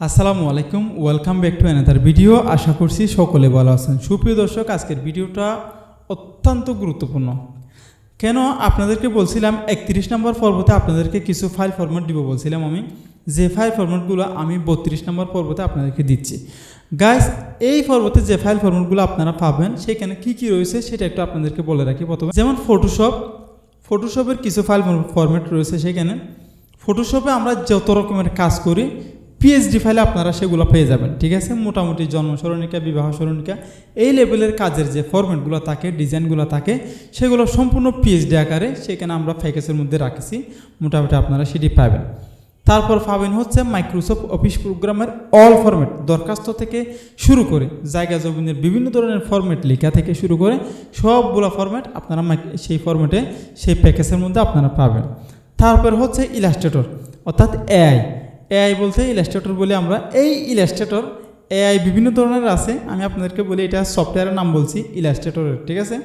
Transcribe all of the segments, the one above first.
আসসালামু আলাইকুম welcome back to another video আশা করছি সকলে ভালো আছেন। সুপ্রিয় দর্শক, আজকের ভিডিওটা অত্যন্ত গুরুত্বপূর্ণ। কেন আপনাদেরকে বলছিলাম, একত্রিশ নম্বর পর্বতে আপনাদেরকে কিছু ফাইল ফরম্যাট দিব বলছিলাম আমি। যে ফাইল ফরম্যাটগুলো আমি বত্রিশ নম্বর পর্বতে আপনাদেরকে দিচ্ছি। গাইস এই পর্বতে যে ফাইল ফরম্যাটগুলো আপনারা পাবেন, সেখানে কি কি রয়েছে সেটা একটু আপনাদেরকে বলে রাখি প্রথমে। যেমন ফটোশপ ফটোশপের কিছু ফাইল ফরম্যাট রয়েছে সেখানে। ফটোশপে আমরা যত রকমের কাজ করি পিএইচডি ফাইলে আপনারা সেগুলো পেয়ে যাবেন, ঠিক আছে? মোটামুটি জন্ম সরণিকা বিবাহ সরণিকা এই লেভেলের কাজের যে ফরম্যাটগুলো থাকে ডিজাইনগুলো থাকে, সেগুলো সম্পূর্ণ পিএইচডি আকারে সেখানে আমরা প্যাকেজের মধ্যে রাখেছি, মোটামুটি আপনারা সেটি পাবেন। তারপর পাবেন হচ্ছে মাইক্রোসফট অফিস প্রোগ্রামের অল ফরম্যাট দরখাস্ত থেকে শুরু করে, জায়গা জমিনের বিভিন্ন ধরনের ফরম্যাট লেখা থেকে শুরু করে, সবগুলো ফরম্যাট আপনারা সেই ফরম্যাটে সেই প্যাকেজের মধ্যে আপনারা পাবেন। তারপর হচ্ছে ইলাস্ট্রেটর অর্থাৎ এআই এআই বলতে ইলাস্ট্রেটর বলে আমরা। এই ইলাস্ট্রেটর এআই বিভিন্ন ধরনের আছে। আমি আপনাদেরকে বলি, এটা সফটওয়্যারের নাম বলছি ইলাস্ট্রেটরের ঠিক আছে?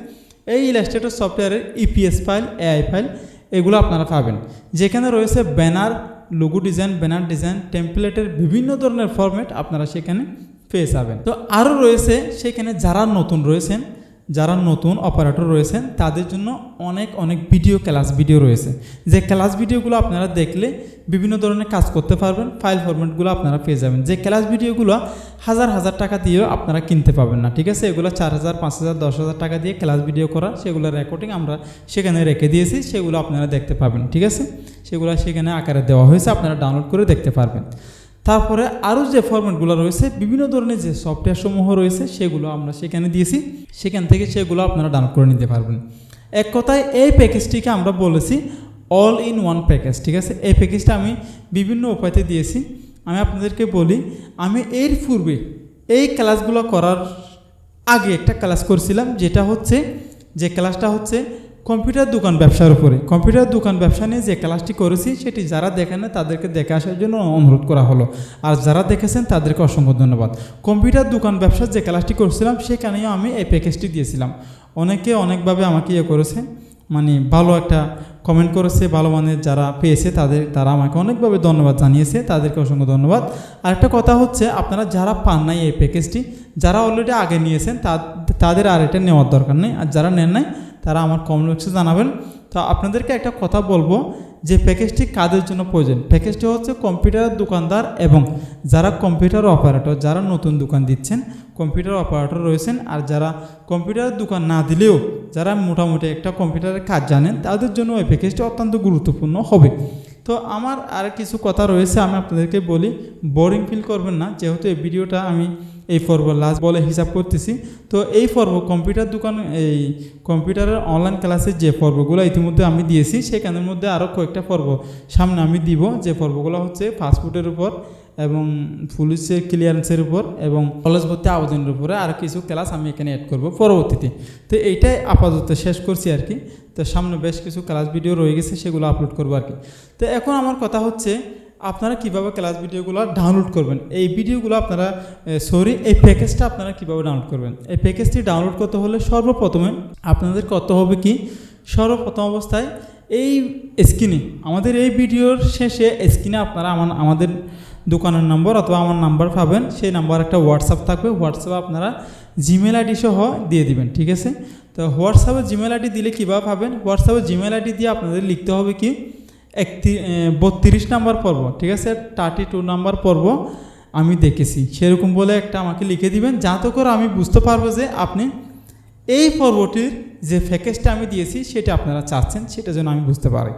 এই ইলাস্ট্রেটর সফটওয়্যারের ইপিএস ফাইল এআই ফাইল এগুলো আপনারা পাবেন। যেখানে রয়েছে banner logo design banner design টেমপ্লেটের বিভিন্ন ধরনের ফরম্যাট আপনারা সেখানে পেয়ে যাবেন। তো আরও রয়েছে, সেখানে যারা নতুন রয়েছেন যারা নতুন অপারেটর রয়েছেন, তাদের জন্য অনেক অনেক ভিডিও ক্লাস ভিডিও রয়েছে। যে ক্লাস ভিডিওগুলো আপনারা দেখলে বিভিন্ন ধরনের কাজ করতে পারবেন ফাইল ফরম্যাটগুলো আপনারা পেয়ে যাবেন। যে ক্লাস ভিডিওগুলো হাজার হাজার টাকা দিয়েও আপনারা কিনতে পাবেন না, ঠিক আছে? এগুলো চার হাজার, পাঁচ হাজার, দশ হাজার টাকা দিয়ে ক্লাস ভিডিও করা, সেগুলো রেকর্ডিং আমরা সেখানে রেখে দিয়েছি, সেগুলো আপনারা দেখতে পাবেন, ঠিক আছে? সেগুলো সেখানে আকারে দেওয়া হয়েছে, আপনারা ডাউনলোড করে দেখতে পারবেন। তারপরে আরও যে ফরম্যাটগুলো রয়েছে, বিভিন্ন ধরনের যে সফটওয়্যার সমূহ রয়েছে, সেগুলো আমরা সেখানে দিয়েছি। সেখান থেকে সেগুলো আপনারা ডাউনলোড করে নিতে পারবেন। এক কথায়, এই প্যাকেজটিকে আমরা বলেছি অল ইন ওয়ান প্যাকেজ ঠিক আছে? এই প্যাকেজটা আমি বিভিন্ন উপায়তে দিয়েছি। আমি আপনাদেরকে বলি, আমি এর পূর্বে এই ক্লাসগুলো করার আগে একটা ক্লাস করছিলাম, যেটা হচ্ছে, যে ক্লাসটা হচ্ছে কম্পিউটার দোকান ব্যবসার উপরে। কম্পিউটার দোকান ব্যবসা নিয়ে যে ক্লাসটি করেছি, সেটি যারা দেখেন না, তাদেরকে দেখে আসার জন্য অনুরোধ করা হলো। আর যারা দেখেছেন, তাদেরকে অসংখ্য ধন্যবাদ। কম্পিউটার দোকান ব্যবসার যে ক্লাসটি করছিলাম সেখানেও আমি এই প্যাকেজটি দিয়েছিলাম। অনেকে অনেকভাবে আমাকে ইয়ে করেছে মানে ভালো একটা কমেন্ট করেছে, ভালো মানের যারা পেয়েছে, তাদের, তারা আমাকে অনেকভাবে ধন্যবাদ জানিয়েছে, তাদেরকে অসংখ্য ধন্যবাদ। আরেকটা কথা হচ্ছে, আপনারা যারা পান নাই এই প্যাকেজটি, যারা অলরেডি আগে নিয়েছেন তাদের আর এটা নেওয়ার দরকার নেই। আর যারা নেন নাই তারা আমার কমেন্ট বক্সে জানাবেন। তো আপনাদেরকে একটা কথা বলব যে প্যাকেজটি কাদের জন্য প্রয়োজন? প্যাকেজটি হচ্ছে কম্পিউটার দোকানদার এবং যারা কম্পিউটার অপারেটর যারা নতুন দোকান দিচ্ছেন কম্পিউটার অপারেটর রয়েছেন আর যারা কম্পিউটার দোকান না দিলেও যারা মোটামুটি একটা কম্পিউটারের কাজ জানেন, তাদের জন্য ওই প্যাকেজটি অত্যন্ত গুরুত্বপূর্ণ হবে। তো আমার আর কিছু কথা রয়েছে, আমি আপনাদেরকে বলি বোরিং ফিল করবেন না। যেহেতু এই ভিডিওটা আমি এই পর্ব লাস্ট বলে হিসাব করতেছি। তো এই পর্ব কম্পিউটার দোকান, এই কম্পিউটারের অনলাইন ক্লাসের যে পর্বগুলো ইতিমধ্যে আমি দিয়েছি, সেখানের মধ্যে আরও কয়েকটা পর্ব সামনে আমি দিব। যে পর্বগুলো হচ্ছে ফাস্টফুডের উপর এবং পুলিশের ক্লিয়ারেন্সের উপর এবং কলেজ ভর্তি আবেদনের উপরে আর কিছু ক্লাস আমি এখানে অ্যাড করব পরবর্তীতে। তো এইটাই আপাতত শেষ করছি আর কি। তো সামনে বেশ কিছু ক্লাস ভিডিও রয়ে গেছে, সেগুলো আপলোড করব আর কি। তো এখন আমার কথা হচ্ছে আপনারা কীভাবে ক্লাস ভিডিওগুলো ডাউনলোড করবেন? এই ভিডিওগুলো আপনারা সরি এই প্যাকেজটা আপনারা কীভাবে ডাউনলোড করবেন? এই প্যাকেজটি ডাউনলোড করতে হলে সর্বপ্রথমে আপনাদের করতে হবে কি? সর্বপ্রথম অবস্থায় এই স্ক্রিনে আমাদের এই ভিডিওর শেষে স্ক্রিনে আপনারা আমার, আমাদের দোকানের নম্বর অথবা আমার নাম্বার পাবেন। সেই নাম্বার একটা হোয়াটসঅ্যাপ থাকবে। হোয়াটসঅ্যাপে আপনারা জিমেল আইডি সহ দিয়ে দিবেন, ঠিক আছে? তো হোয়াটসঅ্যাপে জিমেল আইডি দিলে কীভাবে পাবেন? হোয়াটসঅ্যাপে জিমেল আইডি দিয়ে আপনাদের লিখতে হবে কি? একটি বত্রিশ নাম্বার পর্ব, ঠিক আছে? থার্টি টু নাম্বার পর্ব আমি দেখেছি। সেরকম বলে একটা আমাকে লিখে দিবেন, যাতে করে আমি বুঝতে পারব যে আপনি এই পর্বটির যে প্যাকেজটা আমি দিয়েছি, সেটা আপনারা চাচ্ছেন, সেটা যেন আমি বুঝতে পারি।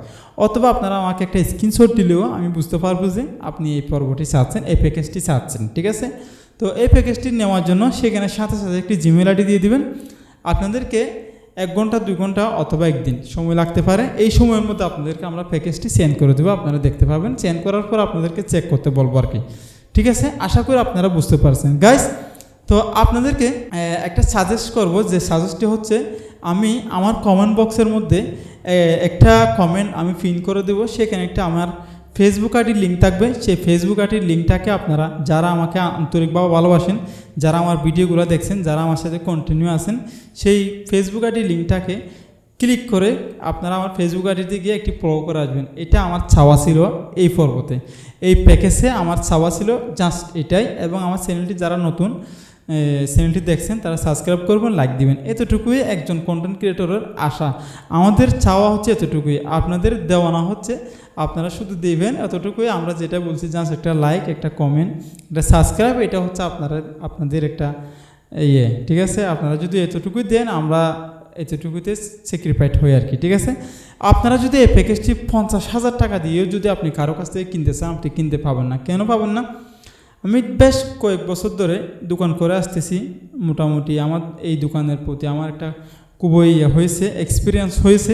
অথবা আপনারা আমাকে একটা স্ক্রিনশট দিলেও আমি বুঝতে পারব যে আপনি এই পর্বটি চাচ্ছেন, এই প্যাকেজটি চাচ্ছেন, ঠিক আছে? তো এই প্যাকেজটি নেওয়ার জন্য সেখানে সাথে সাথে একটি জিমেল আইডি দিয়ে দিবেন। আপনাদেরকে এক ঘণ্টা, দুই ঘণ্টা অথবা একদিন সময় লাগতে পারে। এই সময়ের মধ্যে আপনাদেরকে আমরা প্যাকেজটি সেন্ড করে দেবো। আপনারা দেখতে পাবেন। সেন্ড করার পর আপনাদেরকে চেক করতে বলব আর কি। ঠিক আছে? আশা করি আপনারা বুঝতে পারছেন। গাইস তো আপনাদেরকে একটা সাজেস্ট করব যে সাজেস্টটি হচ্ছে, আমি আমার কমেন্ট বক্সের মধ্যে একটা কমেন্ট আমি পিন করে দেবো। সেখানে একটা আমার ফেসবুক আইডির লিঙ্ক থাকবে। সেই ফেসবুক আইডির লিঙ্কটাকে আপনারা যারা আমাকে আন্তরিকভাবে ভালোবাসেন, যারা আমার ভিডিওগুলো দেখছেন, যারা আমার সাথে কন্টিনিউ আছেন, সেই ফেসবুক আইডির লিঙ্কটাকে ক্লিক করে আপনারা আমার ফেসবুক আইডিতে গিয়ে একটি প্রো করে আসবেন। এটা আমার ছাওয়া ছিল এই পর্বতে। এই প্যাকেজে আমার ছাওয়া ছিল জাস্ট এটাই এবং আমার চ্যানেলটি যারা নতুন চ্যানেলটি দেখছেন, তারা সাবস্ক্রাইব করবেন লাইক দিবেন। এতটুকুই একজন কন্টেন্ট ক্রিয়েটরের আশা। আমাদের চাওয়া হচ্ছে এতটুকুই। আপনাদের দেওয়ানা হচ্ছে আপনারা শুধু দেবেন, এতটুকুই আমরা যেটা বলছি, জাস্ট একটা লাইক একটা কমেন্ট একটা সাবস্ক্রাইব এটা হচ্ছে আপনারা, আপনাদের একটা ইয়ে ঠিক আছে? আপনারা যদি এতটুকুই দেন, আমরা এতটুকুতে স্যাক্রিফাইড হই আর কি, ঠিক আছে? আপনারা যদি এই প্যাকেজটি পঞ্চাশ হাজার টাকা দিয়েও যদি আপনি কারও কাছ থেকে কিনতে চান, আপনি কিনতে পাবেন না। কেন পাবেন না? আমি বেশ কয়েক বছর ধরে দোকান করে আসতেছি, মোটামুটি আমার এই দোকানের প্রতি আমার একটা খুবই ইয়ে হয়েছে এক্সপিরিয়েন্স হয়েছে।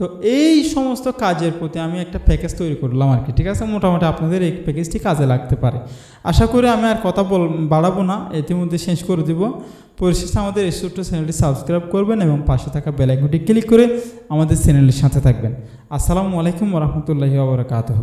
তো এই সমস্ত কাজের প্রতি আমি একটা প্যাকেজ তৈরি করলাম আর কি, ঠিক আছে? মোটামুটি আপনাদের এই প্যাকেজটি কাজে লাগতে পারে। আশা করি আমি আর কথা বল, বাড়াবো না, ইতিমধ্যে শেষ করে দেবো। পরিশেষে আমাদের এই ছোট্ট চ্যানেলটি সাবস্ক্রাইব করবেন এবং পাশে থাকা বেলাইকনটি ক্লিক করে আমাদের চ্যানেলের সাথে থাকবেন। আসসালামু আলাইকুম রহমতুল্লাহি আবরকাতহ